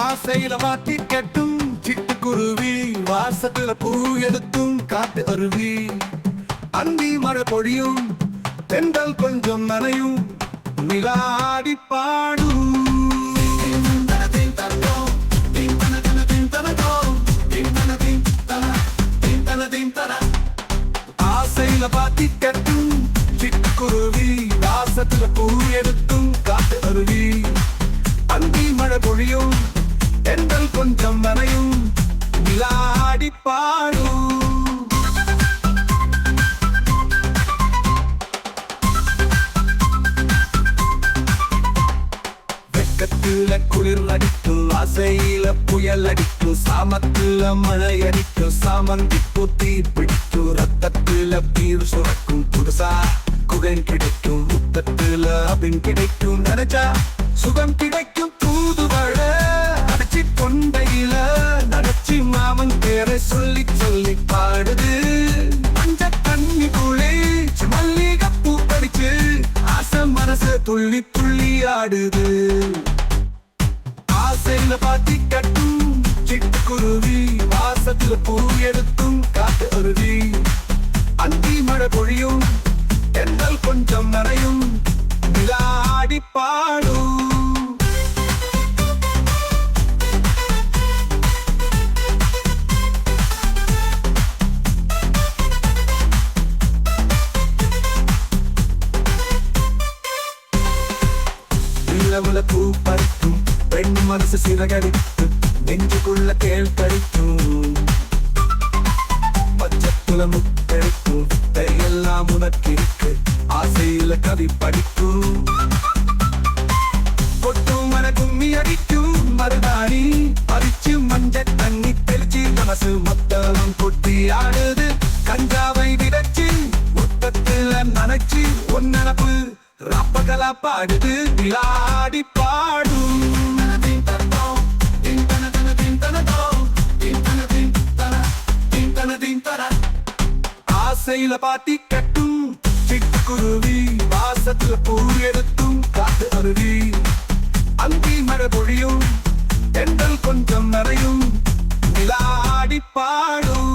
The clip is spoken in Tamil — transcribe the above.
ஆசையில மாட்டி கட்டும் சிட்டுக்குருவி வாசத்துல பூ எடுத்தும் காத்து அருவி. அந்தி மழை பொழியும் தென்றல் கொஞ்சம் நனையும் நிலாடி பாடும். ஆசையில பாத்தி கட்டும் சிட்டுக்குருவி வாசத்துல பூ எடுத்தும் காத்து அருவி. அந்தி மழை பொழியும் கொஞ்சம் வரையும் விளாடி பாடும் வெக்கத்துல குளிர் அடித்து அசையில புயல் அடித்து சாமத்துல மழை அடித்து சாமந்தி புத்தி பிடித்து ரத்தத்துல பீர் சுரக்கும் புதுசா குகன் கிடைக்கும் முத்தத்துல அபின் கிடைக்கும் நினைச்சா சுகம் கிடைக்கும் புள்ளி துள்ளி துள்ளி ஆடுது ஆசையில பாத்தி கட்டும் சிட்டுக்குருவி வாசத்துல பூ எடுத்தும் காட்டு அருவி. அந்தி மழை பொழியும் எண்ணல் கொஞ்சம் நனையும் விழாடி பாடும். நிலவுல பூ பறிக்கும். பெண் மனசு சிறகடித்து நெஞ்சுக்குள்ள கேள் கடிக்கும். பச்சத்துல முத்தரிக்கும். எல்லாம் உனக்கு இருக்கு ஆசையில கவி படிக்கும். கொட்டும் மன கும்மி அடிக்கும். மருதாணி பறிச்சு மஞ்ச தண்ணி தெளிச்சு மனசு மொத்தம் கொட்டி ஆடுது. கஞ்சாவை விதைச்சு மொத்தத்துல நனைச்சு ஒன்னப்பு ரப்பகலா பாடுது. விழா ஓசையில பாட்டி கட்டும். சிட்டுக்குருவி வாசத்துல பூ எடுத்தும். காத்து அருவி. அங்கி மழை பொழியும். எண்டல் கொஞ்சம் நிறையும். நிலா பாடும்